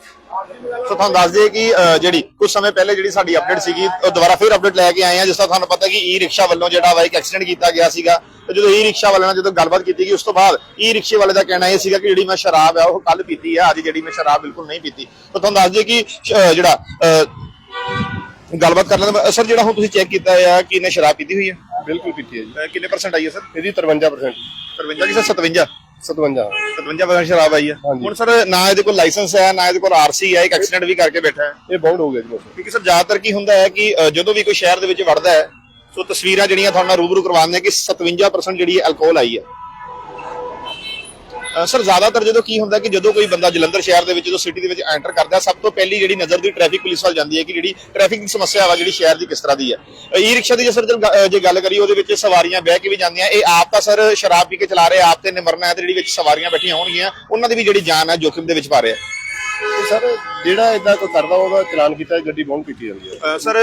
ਸੋ ਤੁਹਾਨੂੰ ਦੱਸ ਦਈਏ ਕਿ ਜਿਹੜੀ ਕੁਝ ਸਮੇਂ ਪਹਿਲੇ ਜਿਹੜੀ ਸਾਡੀ ਅਪਡੇਟ ਸੀਗੀ ਉਹ ਦੁਬਾਰਾ ਫਿਰ ਅਪਡੇਟ ਲੈ ਕੇ ਆਏ ਆ ਜਿਸ ਦਾ ਤੁਹਾਨੂੰ ਪਤਾ ਕਿ ਈ ਰਿਕਸ਼ਾ ਵੱਲੋਂ ਜਿਹੜਾ ਵਾ ਇੱਕ ਐਕਸੀਡੈਂਟ ਕੀਤਾ ਗਿਆ ਸੀਗਾ ਤੇ ਜਦੋਂ ਈ ਰਿਕਸ਼ਾ ਵਾਲੇ ਨਾਲ ਜਦੋਂ ਗੱਲਬਾਤ ਕੀਤੀ ਗਈ ਉਸ ਤੋਂ ਬਾਅਦ ਈ ਰਿਕਸ਼ੇ ਵਾਲੇ ਦਾ ਕਹਿਣਾ ਇਹ ਸੀਗਾ ਕਿ ਜਿਹੜੀ ਮੈਂ ਸ਼ਰਾਬ ਆ ਉਹ ਕੱਲ ਪੀਤੀ ਆ ਅੱਜ ਜਿਹੜੀ ਮੈਂ ਸ਼ਰਾਬ ਬਿਲਕੁਲ ਨਹੀਂ ਪੀਤੀ। ਤਾਂ ਤੁਹਾਨੂੰ ਦੱਸ ਦਈਏ ਕਿ ਜਿਹੜਾ ਗੱਲਬਾਤ ਕਰ ਲੈਂਦੇ ਸਰ ਜਿਹੜਾ ਹੁਣ ਤੁਸੀਂ ਚੈੱਕ ਕੀਤਾ ਆ ਕਿ ਇਹਨੇ ਸ਼ਰਾਬ ਪੀਤੀ ਹੋਈ ਹੈ ਬਿਲਕੁਲ ਕੀਤੀ ਹੈ ਜੀ। ਕਿੰਨੇ ਪਰਸੈਂਟ ਆਈ ਹੈ ਸਰ? ਇਹਦੀ 53% 53 ਕਿ ਸਰ? 57 57 57% ਸ਼ਰਾਬ ਆਈ ਹੈ ਹਾਂਜੀ। ਹੁਣ ਸਰ ਨਾ ਇਹਦੇ ਕੋਲ ਲਾਇਸੈਂਸ ਹੈ ਨਾ ਇਹਦੇ ਕੋਲ ਆਰਸੀ ਹੈ ਇੱਕ ਐਕਸੀਡੈਂਟ ਵੀ ਕਰਕੇ ਬੈਠਾ ਹੈ। ਇਹ ਬਾਉਂਡ ਹੋ ਗਿਆ ਜੀ ਕਿਉਂਕਿ ਸਰ ਜ਼ਿਆਦਾਤਰ ਕੀ ਹੁੰਦਾ ਹੈ ਕਿ ਅ, ਜਦੋਂ ਵੀ ਕੋਈ ਸ਼ਹਿਰ ਦੇ ਵਿੱਚ ਵੜਦਾ ਹੈ ਸੋ ਤਸਵੀਰਾਂ ਜਿਹੜੀਆਂ ਤੁਹਾਨੂੰ ਨਾਲ ਰੂਬਰੂ ਕਰਵਾਉਂਦੇ ਆ ਕਿ 57% ਜਿਹੜੀ ਅਲਕੋਹਲ ਆਈ ਹੈ। ਸਰ ਜ਼ਿਆਦਾਤਰ ਜਦੋਂ ਕੀ ਹੁੰਦਾ ਕਿ ਜਦੋਂ ਕੋਈ ਬੰਦਾ ਜਲੰਧਰ ਸ਼ਹਿਰ ਦੇ ਵਿੱਚ ਜਦੋਂ ਸਿਟੀ ਦੇ ਵਿੱਚ ਐਂਟਰ ਕਰਦਾ ਸਭ ਤੋਂ ਪਹਿਲੀ ਜਿਹੜੀ ਨਜ਼ਰ ਦੀ ਟ੍ਰੈਫਿਕ ਪੁਲਿਸ ਵੱਲ ਜਾਂਦੀ ਹੈ ਕਿ ਜਿਹੜੀ ਟ੍ਰੈਫਿਕ ਦੀ ਸਮੱਸਿਆ ਵਾ ਜਿਹੜੀ ਸ਼ਹਿਰ ਦੀ ਕਿਸ ਤਰ੍ਹਾਂ ਦੀ ਹੈ। ਈ ਰਿਕਸ਼ਾ ਦੀ ਜੇ ਸਰ ਜੇ ਗੱਲ ਕਰੀਏ ਉਹਦੇ ਵਿੱਚ ਸਵਾਰੀਆਂ ਬਹਿ ਕੇ ਵੀ ਜਾਂਦੀਆਂ। ਇਹ ਆਪ ਤਾਂ ਸਰ ਸ਼ਰਾਬ ਪੀ ਕੇ ਚਲਾ ਰਹੇ ਆਪ ਤੇ ਨਿਮਰਨਾ ਹੈ ਤੇ ਜਿਹੜੀ ਵਿੱਚ ਸਵਾਰੀਆਂ ਬੈਠੀਆਂ ਹੋਣਗੀਆਂ ਉਹਨਾਂ ਦੀ ਵੀ ਜਿਹੜੀ ਜਾਨ ਹੈ ਜੋਖਿਮ ਦੇ ਵਿੱਚ ਪਾ ਰਿਹਾ ਸਰ ਜਿਹੜਾ ਇਦਾਂ ਕੋਈ ਕਰਦਾ ਉਹਦਾ ਚਲਾਨ ਕੀਤਾ ਗੱਡੀ ਬਾਉਂਡ ਕੀਤੀ ਜਾਂਦੀ ਹੈ। ਸਰ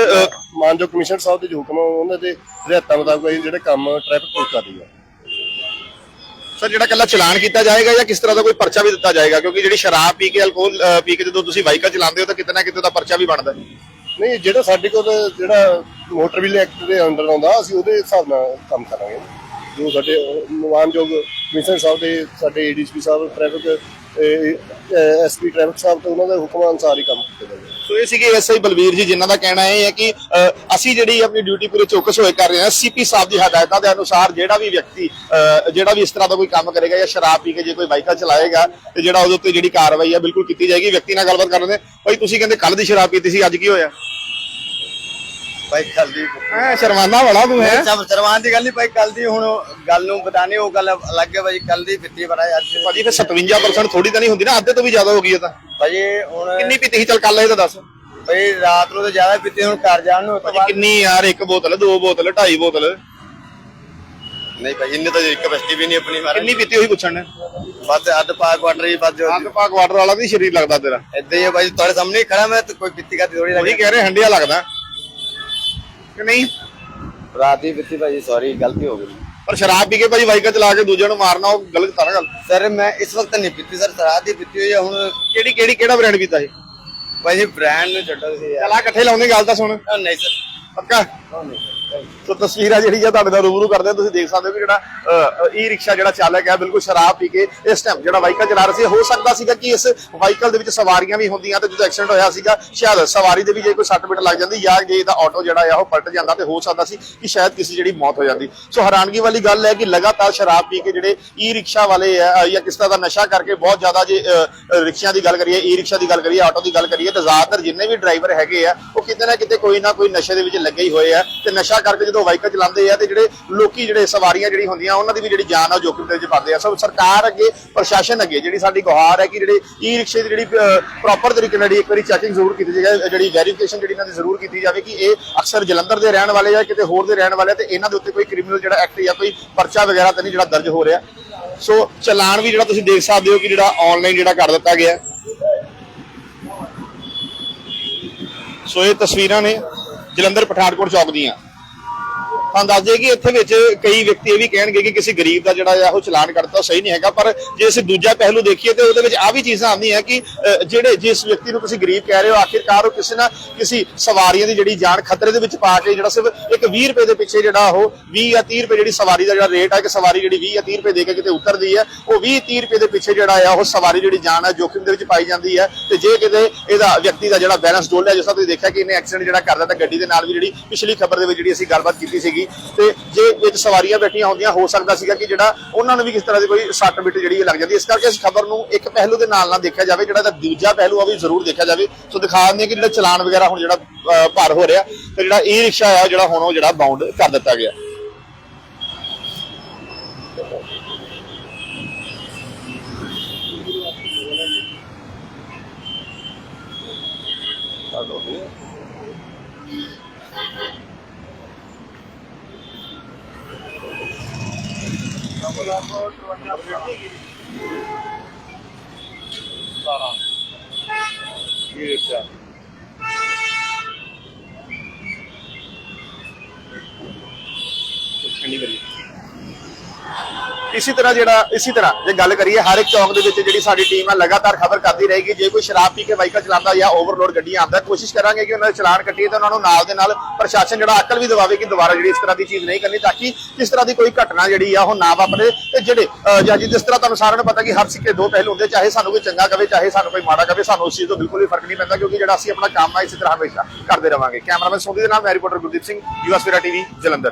ਮਾਨਯੋਗ ਕਮਿਸ਼ਨਰ ਸਾਹਿਬ ਦੇ ਜੋ ਹੁਕਮ ਉਹਨਾਂ ਦੇ ਹਦਾਇਤਾਂ ਮੁਤਾਬਕ ਜਿਹੜੇ ਕੰਮ ਟ੍ਰੈਫਿਕ ਪੁਲਿਸ ਕਰ ਰਹੀ ਹੈ। ਸਰ, ਜਿਹੜਾ ਕੱਲਾ ਚਲਾਨ ਕੀਤਾ ਜਾਏਗਾ ਜਾਂ ਕਿਸ ਤਰ੍ਹਾਂ ਦਾ ਕੋਈ ਪਰਚਾ ਵੀ ਦਿੱਤਾ ਜਾਏਗਾ? ਕਿਉਂਕਿ ਜਿਹੜੀ ਸ਼ਰਾਬ ਪੀ ਕੇ, ਅਲਕੋਹਲ ਪੀ ਕੇ ਜਦੋਂ ਤੁਸੀਂ ਵਾਈਕਲ ਚਲਾਉਂਦੇ ਹੋ ਤਾਂ ਕਿਤੇ ਨਾ ਕਿਤੇ ਦਾ ਪਰਚਾ ਵੀ ਬਣਦਾ ਨਹੀਂ, ਜਿਹੜਾ ਸਾਡੇ ਕੋਲ ਜਿਹੜਾ ਮੋਟਰ ਵੀਲ ਐਕਟ ਦੇ ਅੰਡਰ ਆਉਂਦਾ, ਅਸੀਂ ਉਹਦੇ ਹਿਸਾਬ ਨਾਲ ਕੰਮ ਕਰਾਂਗੇ। ਜੋ ਸਾਡੇ ਮਾਨਯੋਗ ਕਮਿਸ਼ਨਰ ਸਾਹਿਬ ਦੇ, ਸਾਡੇ ਏਡੀਸਪੀ ਸਾਹਿਬ ਟ੍ਰੈਫਿਕ ਐਸਪੀ ਟ੍ਰੈਫਿਕ ਸਾਹਿਬ ਤੇ ਉਹਨਾਂ ਦੇ ਹੁਕਮਾਂ ਅਨੁਸਾਰ ਹੀ ਕੰਮ ਕੀਤਾ ਜਾਏਗਾ ਸੋ ਇਹ ਸੀਗੇ ਐਸਆਈ ਬਲਵੀਰ ਜੀ ਜਿਨ੍ਹਾਂ ਦਾ ਕਹਿਣਾ ਇਹ ਹੈ ਕਿ ਅਸੀਂ ਜਿਹੜੀ ਆਪਣੀ ਡਿਊਟੀ ਪੂਰੇ ਚੌਕਸ ਹੋਏ ਕਰ ਰਹੇ ਹਾਂ ਸੀਪੀ ਸਾਹਿਬ ਦੀ ਹਦਾਇਤਾਂ ਦੇ ਅਨੁਸਾਰ ਜਿਹੜਾ ਵੀ ਵਿਅਕਤੀ ਅ, ਜਿਹੜਾ ਵੀ ਇਸ ਤਰ੍ਹਾਂ ਦਾ ਕੋਈ ਕੰਮ ਕਰੇਗਾ ਜਾਂ ਸ਼ਰਾਬ ਪੀ ਕੇ ਜੇ ਕੋਈ ਬਾਈਕਾ ਚਲਾਏਗਾ ਤੇ ਜਿਹੜਾ ਉਹਦੇ ਉੱਤੇ ਜਿਹੜੀ ਕਾਰਵਾਈ ਹੈ ਬਿਲਕੁਲ ਕੀਤੀ ਜਾਏਗੀ। ਵਿਅਕਤੀ ਨਾਲ ਗੱਲਬਾਤ ਕਰਨ ਦੇ ਭਾਈ ਤੁਸੀਂ ਕਹਿੰਦੇ ਕੱਲ ਦੀ ਸ਼ਰਾਬ ਪੀਤੀ ਸੀ ਅੱਜ ਕੀ ਹੋਇਆ? ਭਾਈ ਕੱਲ ਦੀ ਐ ਸ਼ਰਮਾਨਾ ਬੜਾ ਤੂੰ ਹੈ? ਸਭ ਸਰਵਾਨ ਦੀ ਗੱਲ ਨਹੀਂ ਭਾਈ ਕੱਲ ਦੀ ਹੁਣ ਗੱਲ ਨੂੰ ਬਤਾਣੀ ਉਹ ਗੱਲ ਅਲੱਗ ਹੈ ਭਾਈ ਕੱਲ ਦੀ ਫਿੱਤੀ ਬਣਾਈ ਅੱਜ। ਭਾਜੀ ਫਿਰ 57% ਥੋੜੀ ਤਾਂ ਨਹੀਂ ਹੁੰਦੀ ਨਾ ਅੱਧੇ ਤੋਂ ਵੀ ਜ਼ਿਆਦਾ ਹੋ ਗਈ ਇਹ ਤਾਂ। ਭਾਈ ਹੁਣ ਕਿੰਨੀ ਪੀਤੀ ਸੀ? ਚੱਲ ਕੱਲ ਇਹ ਤਾਂ ਦੱਸ। ਭਾਈ ਰਾਤ ਨੂੰ ਤਾਂ ਜ਼ਿਆਦਾ ਪੀਤੀ ਹੁਣ ਘਰ ਜਾਣ ਨੂੰ ਭਾਜੀ ਕਿੰਨੀ ਯਾਰ ਇੱਕ ਬੋਤਲ ਦੋ ਬੋਤਲ ਢਾਈ ਬੋਤਲ। ਨਹੀਂ ਭਾਈ ਇੰਨੇ ਤਾਂ ਕਪੈਸਿਟੀ ਵੀ ਨਹੀਂ ਆਪਣੀ ਮਾਰੇ ਕਿੰਨੀ ਪੀਤੀ ਹੋਈ ਪੁੱਛਣ ਨੇ? ਬਸ ਅੱਧ ਪਾ ਕੁਆਟਰ ਹੀ ਬਸ ਜੋ ਅੱਗ ਪਾਕ ਵਾਟਰ ਵਾਲਾ ਵੀ ਸ਼ਰੀਰ ਲੱਗਦਾ ਤੇਰਾ। ਏਦਾਂ ਹੀ ਹੈ ਭਾਈ ਤੁਹਾਡੇ ਸਾਹਮਣੇ ਖੜਾ ਮੈਂ ਤੇ ਕੋਈ ਪੀਤੀ ਕਰਦੀ ਥੋੜੀ ਉਹੀ ਲੱਗੀ ਕਹਿ ਰਹੇ ਹੰਡਿਆ ਲੱਗਦਾ। ਕਿ ਨਹੀਂ? ਰਾਤ ਦੀ ਪੀਤੀ ਭਾਈ ਸੌਰੀ ਗਲਤੀ ਹੋ ਗਈ। ਪਰ ਸ਼ਰਾਬ ਪੀ ਕੇ ਭਾਜੀ ਵਾਹੀਕਲ ਚਲਾ ਕੇ ਦੂਜਿਆਂ ਨੂੰ ਮਾਰਨਾ ਉਹ ਗਲਤ ਤਾਂ ਨਾ ਗੱਲ। ਸਰ ਮੈਂ ਇਸ ਵਕਤ ਨਹੀਂ ਪੀਤੀ ਸਰ ਰਾਤ ਦੀ ਪੀਤੀ ਹੋਈ ਹੈ ਹੁਣ ਕਿਹੜੀ ਕਿਹੜੀ ਕਿਹੜਾ ਬ੍ਰਾਂਡ ਪੀਤਾ ਸੀ? ਭਾਈ ਬ੍ਰਾਂਡ ਨੂੰ ਛੱਡੋ ਤੁਸੀਂ ਯਾਰ। ਚਲਾ ਇਕੱਠੇ ਲਾਉਂਦੇ ਗੱਲ ਤਾਂ ਸੁਣ। ਨਹੀਂ ਸਰ। ਪੱਕਾ? ਨਹੀਂ ਸਰ। ਸੋ ਤਸਵੀਰਾਂ ਜਿਹੜੀ ਆ ਤੁਹਾਡੇ ਨਾਲ ਰੂਬਰੂ ਕਰਦੇ ਹੋ ਤੁਸੀਂ ਦੇਖ ਸਕਦੇ ਹੋ ਕਿ ਜਿਹੜਾ ਈ ਰਿਕਸ਼ਾ ਜਿਹੜਾ ਚਾਲਕ ਹੈ ਬਿਲਕੁਲ ਸ਼ਰਾਬ ਪੀ ਕੇ ਇਸ ਟਾਈਮ ਜਿਹੜਾ ਵਾਹੀਕਲ ਚਲਾ ਰਿਹਾ ਸੀ। ਹੋ ਸਕਦਾ ਸੀਗਾ ਕਿ ਇਸ ਵਾਹੀਕਲ ਦੇ ਵਿੱਚ ਸਵਾਰੀਆਂ ਵੀ ਹੁੰਦੀਆਂ ਤੇ ਜਦੋਂ ਐਕਸੀਡੈਂਟ ਹੋਇਆ ਸੀਗਾ ਸ਼ਾਇਦ ਸਵਾਰੀ ਦੇ ਵੀ ਜੇ ਕੋਈ ਸੱਟ ਪਿੱਟ ਲੱਗ ਜਾਂਦੀ ਜਾਂ ਜੇ ਇਹਦਾ ਆਟੋ ਜਿਹੜਾ ਆ ਉਹ ਪਲਟ ਜਾਂਦਾ ਤੇ ਹੋ ਸਕਦਾ ਸੀ ਕਿ ਸ਼ਾਇਦ ਕਿਸੇ ਜਿਹੜੀ ਮੌਤ ਹੋ ਜਾਂਦੀ। ਸੋ ਹੈਰਾਨਗੀ ਵਾਲੀ ਗੱਲ ਹੈ ਕਿ ਲਗਾਤਾਰ ਸ਼ਰਾਬ ਪੀ ਕੇ ਜਿਹੜੇ ਈ ਰਿਕਸ਼ਾ ਵਾਲੇ ਆ ਜਾਂ ਕਿਸ ਤਰ੍ਹਾਂ ਦਾ ਨਸ਼ਾ ਕਰਕੇ ਬਹੁਤ ਜ਼ਿਆਦਾ ਜੇ ਅ, ਰਿਕਸ਼ਿਆਂ ਦੀ ਗੱਲ ਕਰੀਏ ਈ ਰਿਕਸ਼ਾ ਦੀ ਗੱਲ ਕਰੀਏ ਆਟੋ ਦੀ ਗੱਲ ਕਰੀਏ ਤਾਂ ਜ਼ਿਆਦਾਤਰ ਜਿੰਨੇ ਵੀ ਡਰਾਈਵਰ ਹੈਗੇ ਆ ਉਹ ਕਿਤੇ ਨਾ ਕਿਤੇ ਕੋਈ ਨਾ ਕੋਈ ਨਸ਼ੇ ਦੇ ਵਿੱਚ ਲੱਗੇ ਹੀ ਹੋਏ ਆ। ਤੇ ਨਸ਼ਾ ਕਰਕੇ ਜਦੋਂ ਵਾਹੀਕਲ ਚਲਾਉਂਦੇ ਆ ਤੇ ਜਿਹੜੇ ਲੋਕੀ ਜਿਹੜੇ ਸਵਾਰੀਆਂ ਜਿਹੜੀ ਹੁੰਦੀਆਂ, ਉਹਨਾਂ ਦੀ ਵੀ ਜਿਹੜੀ ਜਾਨ ਆ ਉਹ ਦੇ ਵਿੱਚ ਪਾਉਂਦੇ ਆ। ਸੋ ਸਰਕਾਰ ਅੱਗੇ, ਪ੍ਰਸ਼ਾਸਨ ਅੱਗੇ ਜਿਹੜੀ ਸਾਡੀ ਗੁਹਾਰ ਹੈ ਕਿ ਜਿਹੜੇ ਈ ਰਿਕਸ਼ੇ ਦੀ ਜਿਹੜੀ ਪ੍ਰੋਪਰ ਤਰੀਕੇ ਨਾਲ ਇੱਕ ਵਾਰੀ ਚੈਕਿੰਗ ਜ਼ਰੂਰ ਕੀਤੀ ਜਾਵੇ ਜਿਹੜੀ ਵੈਰੀਫਿਕੇਸ਼ਨ ਜਿਹੜੀ ਇਹਨਾਂ ਦੀ ਜ਼ਰੂਰ ਕੀਤੀ ਜਾਵੇ ਕਿ ਇਹ ਅਕਸਰ ਜਲੰਧਰ ਦੇ ਰਹਿਣ ਵਾਲੇ ਜਾਂ ਕਿਤੇ ਹੋਰ ਦੇ ਰਹਿਣ ਵਾਲੇ ਤੇ ਇਹਨਾਂ ਦੇ ਉੱਤੇ ਕੋਈ ਕ੍ਰਿਮੀਨਲ ਜਿਹੜਾ ਐਕਟ ਜਾਂ ਕੋਈ ਪਰਚਾ ਵਗੈਰਾ ਤਾਂ ਨਹੀਂ ਜਿਹੜਾ ਦਰਜ ਹੋ ਰਿਹਾ। ਸੋ ਚਲਾਨ ਵੀ ਜਿਹੜਾ ਤੁਸੀਂ ਦੇਖ ਸਕਦੇ ਹੋ ਕਿ ਜਿਹੜਾ ਆਨਲਾਈਨ ਜਿਹੜਾ ਕਰ ਦਿੱਤਾ ਗਿਆ। ਸੋ ਇਹ ਤਸਵੀਰਾਂ ਨੇ ਜਲੰਧਰ ਪਠਾਨਕੋਟ ਚੌਕ ਦੀਆਂ। ਤੁਹਾਨੂੰ ਦੱਸ ਦਈਏ ਕਿ ਇੱਥੇ ਵਿੱਚ ਕਈ ਵਿਅਕਤੀ ਇਹ ਵੀ ਕਹਿਣਗੇ ਕਿ ਕਿਸੇ ਗਰੀਬ ਦਾ ਜਿਹੜਾ ਆ ਉਹ ਚਲਾਨ ਕਰਤਾ ਉਹ ਸਹੀ ਨਹੀਂ ਹੈਗਾ। ਪਰ ਜੇ ਅਸੀਂ ਦੂਜਾ ਪਹਿਲੂ ਦੇਖੀਏ ਤੇ ਉਹਦੇ ਵਿੱਚ ਆ ਵੀ ਚੀਜ਼ਾਂ ਆਉਂਦੀਆਂ ਕਿ ਜਿਹੜੇ ਜਿਸ ਵਿਅਕਤੀ ਨੂੰ ਤੁਸੀਂ ਗਰੀਬ ਕਹਿ ਰਹੇ ਹੋ, ਆਖਿਰਕਾਰ ਉਹ ਕਿਸੇ ਨਾ ਕਿਸੇ ਸਵਾਰੀਆਂ ਦੀ ਜਿਹੜੀ ਜਾਨ ਖਤਰੇ ਦੇ ਵਿੱਚ ਪਾ ਕੇ ਜਿਹੜਾ ਸਿਰਫ ਇੱਕ 20 ਰੁਪਏ ਦੇ ਪਿੱਛੇ ਜਿਹੜਾ ਉਹ 20 ਜਾਂ 30 ਰੁਪਏ ਜਿਹੜੀ ਸਵਾਰੀ ਦਾ ਜਿਹੜਾ ਰੇਟ ਆ ਕਿ ਸਵਾਰੀ ਜਿਹੜੀ 20 ਜਾਂ 30 ਰੁਪਏ ਦੇ ਕੇ ਕਿਤੇ ਉਤਰਦੀ ਹੈ, ਉਹ 20 30 ਰੁਪਏ ਦੇ ਪਿੱਛੇ ਜਿਹੜਾ ਆ, ਉਹ ਸਵਾਰੀ ਜਿਹੜੀ ਜਾਨ ਹੈ ਜੋਖਿਮ ਦੇ ਵਿੱਚ ਪਾਈ ਜਾਂਦੀ ਹੈ। ਤੇ ਜੇ ਕਿਤੇ ਇਹਦਾ ਵਿਅਕਤੀ ਦਾ ਜਿਹੜਾ ਬੈਲੈਂਸ ਡੋਲਿਆ ਜਿਸ ਤਰ੍ਹਾਂ ਤੁਸੀਂ ਦੇਖਿਆ ਕਿ ਇਹਨੇ ਐਕਸੀਡੈਂਟ ਜਿਹੜਾ ਕਰਦਾ ਤਾਂ ਗੱਡੀ ਦੇ ਨਾਲ ਵੀ ਜਿਹੜੀ ਪਿਛਲੀ ਖਬਰ ਦੇ ਵਿੱਚ ਜਿਹੜੀ ਅਸੀਂ ਗੱਲਬਾਤ ਕੀਤੀ ਸੀਗੀ ਤੇ ਜੇ ਵਿੱਚ ਸਵਾਰੀਆਂ ਬੈਠੀਆਂ ਹੁੰਦੀਆਂ ਹੋ ਸਕਦਾ ਸੀਗਾ ਕਿ ਜਿਹੜਾ ਉਹਨਾਂ ਨੂੰ ਵੀ ਕਿਸ ਤਰ੍ਹਾਂ ਦੀ ਕੋਈ ਸੱਟ ਬਿੱਟ ਜਿਹੜੀ ਲੱਗ ਜਾਂਦੀ ਇਸ ਕਰਕੇ ਇਸ ਖਬਰ ਨੂੰ ਇੱਕ ਪਹਿਲੂ ਦੇ ਨਾਲ ਨਾਲ ਦੇਖਿਆ ਜਾਵੇ ਜਿਹੜਾ ਇਹਦਾ ਦੂਜਾ ਪਹਿਲੂ ਆ ਵੀ ਜ਼ਰੂਰ ਦੇਖਿਆ ਜਾਵੇ। ਸੋ ਦਿਖਾ ਦਿੰਦੇ ਕਿ ਜਿਹੜਾ ਚਲਾਨ ਵਗੈਰਾ ਹੁਣ ਜਿਹੜਾ ਅ, ਭਰ ਹੋ ਰਿਹਾ ਤੇ ਜਿਹੜਾ ਈ ਰਿਕਸ਼ਾ ਆ ਜਿਹੜਾ ਹੁਣ ਉਹ ਜਿਹੜਾ ਬਾਉਂਡ ਕਰ ਦਿੱਤਾ ਗਿਆ। ਈ ਰਿਕਸ਼ਾ ਠੰਡੀ ਕਰੀ ਇਸੇ ਤਰ੍ਹਾਂ ਜਿਹੜਾ ਇਸੇ ਤਰ੍ਹਾਂ ਜੇ ਗੱਲ ਕਰੀਏ ਹਰ ਇੱਕ ਚੌਂਕ ਦੇ ਵਿੱਚ ਜਿਹੜੀ ਸਾਡੀ ਟੀਮ ਹੈ ਲਗਾਤਾਰ ਖਬਰ ਕਰਦੀ ਰਹੇਗੀ। ਜੇ ਕੋਈ ਸ਼ਰਾਬ ਪੀ ਕੇ ਵਾਹੀਕਲ ਚਲਾਉਂਦਾ ਜਾਂ ਓਵਰਲੋਡ ਗੱਡੀਆਂ ਆਉਂਦਾ ਕੋਸ਼ਿਸ਼ ਕਰਾਂਗੇ ਕਿ ਉਹਨਾਂ ਦੇ ਚਲਾਨ ਕੱਟੀਏ ਤੇ ਉਹਨਾਂ ਨੂੰ ਨਾਲ ਦੇ ਨਾਲ ਪ੍ਰਸ਼ਾਸਨ ਜਿਹੜਾ ਅਕਲ ਵੀ ਦਿਵਾਵੇ ਕਿ ਦੁਬਾਰਾ ਜਿਹੜੀ ਇਸ ਤਰ੍ਹਾਂ ਦੀ ਚੀਜ਼ ਨਹੀਂ ਕਰਨੀ ਤਾਂ ਕਿ ਇਸ ਤਰ੍ਹਾਂ ਦੀ ਕੋਈ ਘਟਨਾ ਜਿਹੜੀ ਆ ਉਹ ਨਾ ਵਾਪਰੇ। ਤੇ ਜਿਹੜੇ ਅਹ, ਜਿਸ ਤਰ੍ਹਾਂ ਤੁਹਾਨੂੰ ਸਾਰਿਆਂ ਨੂੰ ਪਤਾ ਕਿ ਹਰ ਸਿੱਕੇ ਦੋ ਪਹਿਲੂ ਹੁੰਦੇ ਚਾਹੇ ਸਾਨੂੰ ਕੋਈ ਚੰਗਾ ਕਵੇ ਚਾਹੇ ਸਾਨੂੰ ਕੋਈ ਮਾੜਾ ਕਵੇ ਸਾਨੂੰ ਉਸ ਚੀਜ਼ ਤੋਂ ਬਿਲਕੁਲ ਵੀ ਫ਼ਰਕ ਨਹੀਂ ਪੈਂਦਾ ਕਿਉਂਕਿ ਜਿਹੜਾ ਅਸੀਂ ਆਪਣਾ ਕੰਮ ਆ ਇਸੇ ਤਰ੍ਹਾਂ ਹਮੇਸ਼ਾ ਕਰਦੇ ਰਵਾਂਗੇ। ਕੈਮਰਾਮੈਨ ਸੋਨੀ ਦੇ ਨਾਲ ਮੈਂ reporter Gurdeep Singh US TV Jalandhar.